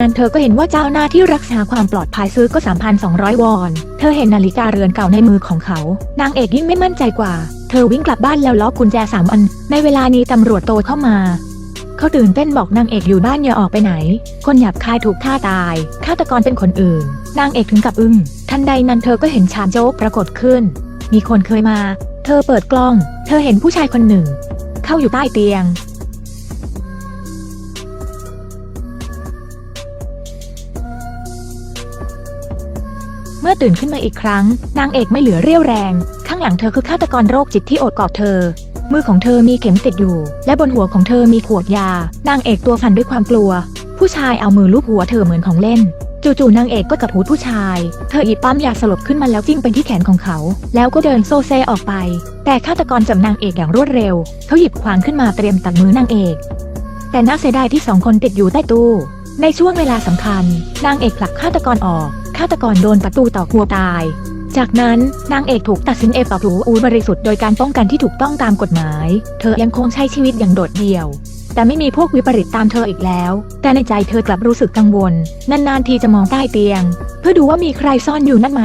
นั้นเธอก็เห็นว่าเจ้าหน้าที่รักษาความปลอดภัยซื้อก็ 3,200 วอน เธอเห็นนาฬิกาเรือนเก่าในมือของเขา นางเอกยิ่งไม่มั่นใจกว่า เธอวิ่งกลับบ้านแล้วล็อกกุญแจสามอัน ในเวลานี้ตำรวจโตเข้ามา เขาตื่นเต้นบอกนางเอกอยู่บ้านอย่าออกไปไหน คนหยาบคายถูกฆ่าตาย ฆาตกรเป็นคนอื่น นางเอกถึงกับอึ้ง ทันใดนั้นเธอก็เห็นชามโจ๊กปรากฏขึ้น มีคนเคยมา เธอเปิดกล้อง เธอเห็นผู้ชายคนหนึ่ง เข้าอยู่ใต้เตียง เมื่อตื่นขึ้นมาอีกครั้ง นางเอกไม่เหลือเรี่ยวแรง ข้างหลังเธอคือฆาตกรโรคจิตที่โอบกอดเธอ มือของเธอมีเข็มติดอยู่ และบนหัวของเธอมีขวดยา นางเอกตัวสั่นด้วยความกลัว ผู้ชายเอามือลูบหัวเธอเหมือนของเล่น จู่ๆนางเอกก็กัดหูผู้ชาย เธอหยิบปั๊มยาสลบขึ้นมาแล้วจิ้งไปที่แขนของเขา แล้วก็เดินโซเซออกไป แต่ฆาตกรจับนางเอกอย่างรวดเร็ว เขาหยิบขวานขึ้นมาเตรียมตัดมือนางเอก แต่น่าเสียดายที่สองคนติดอยู่ใต้ตู้ ในช่วงเวลาสำคัญ นางเอกผลักฆาตกรออก ฆาตกรโดนประตูต่อหัวตาย จากนั้นนางเอกถูกตัดสินเอฟต่อถูอูบริสุทธิ์โดยการป้องกันที่ถูกต้องตามกฎหมาย เธอยังคงใช้ชีวิตอย่างโดดเดี่ยว แต่ไม่มีพวกวิปริตตามเธออีกแล้ว แต่ในใจเธอกลับรู้สึกกังวล นานๆทีจะมองใต้เตียง เพื่อดูว่ามีใครซ่อนอยู่นั่นไหม